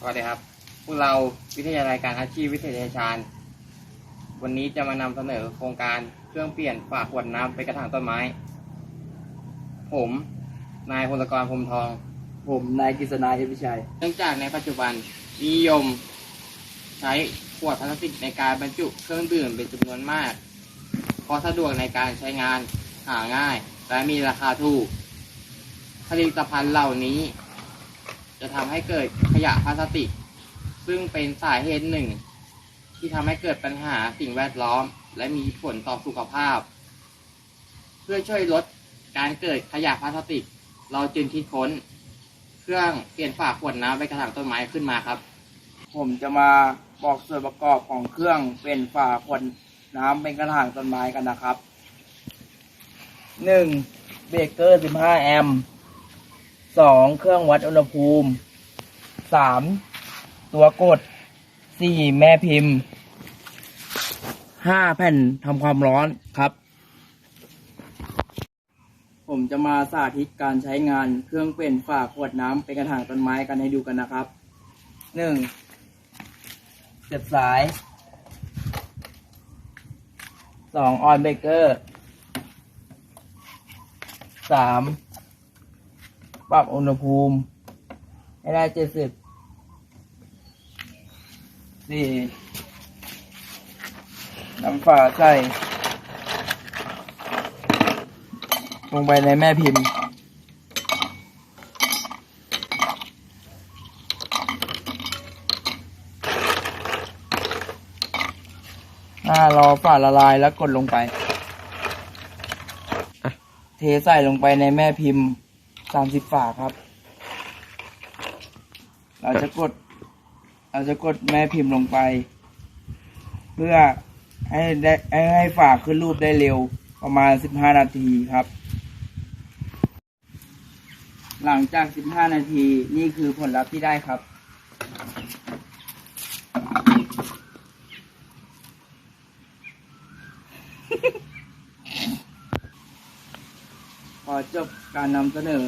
สวัสดีครับ พวกเราวิทยาลัยการอาชีพวิทยาชาญ วันนี้จะมานำเสนอโครงการเครื่องเปลี่ยนฝาขวดน้ำเป็นกระถางต้นไม้ ผม นายพลกรพรหมทอง ผมนายกฤษณาเอพิชัย เนื่องจากในปัจจุบันนิยม ใช้ขวดพลาสติกในการบรรจุเครื่องดื่มเป็นจำนวนมาก เพราะสะดวกในการใช้งานหาง่าย และมีราคาถูกผลิตภัณฑ์เหล่านี้ จะทำให้เกิดขยะพลาสติก ซึ่งเป็นสาเหตุหนึ่ง ที่ทำให้เกิดปัญหาสิ่งแวดล้อม และมีผลต่อสุขภาพ เพื่อช่วยลดการเกิดขยะพลาสติก เราจึงคิดค้น เครื่องเปลี่ยนฝาขวดน้ำเป็นกระถางต้นไม้ขึ้นมาครับ ผมจะมาบอกส่วนประกอบของเครื่องเป็นฝาขวดน้ำเป็นกระถางต้นไม้กันนะครับหนึ่งเบรกเกอร์ 15 แอมป์ สองเครื่องวัดอุณหภูมิสามตัวกดสี่แม่พิมพ์ห้าแผ่นทำความร้อนครับ ผมจะมาสาธิตการใช้งานเครื่องเปลี่ยนฝาขวดน้ำเป็นกระถางต้นไม้กันให้ดูกันนะครับหนึ่งเสียบสายสองออนเบเกอร์สาม ปรับอุณหภูมิให้ได้เจ็ดสิบสี่น้ำฝาใส่ลงไปในแม่พิมพ์ อ่ารอฝาละลายแล้วกดลงไป เทใส่ลงไปในแม่พิมพ์ สามสิบฝาครับ เราจะกด เราจะกดแม่พิมพ์ลงไป เพื่อให้ได้ให้ฝาขึ้นรูปได้เร็วประมาณสิบห้านาทีครับ หลังจากสิบห้านาทีนี่คือผลลัพธ์ที่ได้ครับ อจบการนำเสนอ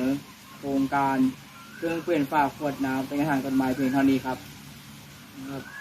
โครงการเครื่องเปลี่ยนฝาขวดน้ำเป็นอาหางต้นไม้เพียงเท่านี้ครับครับ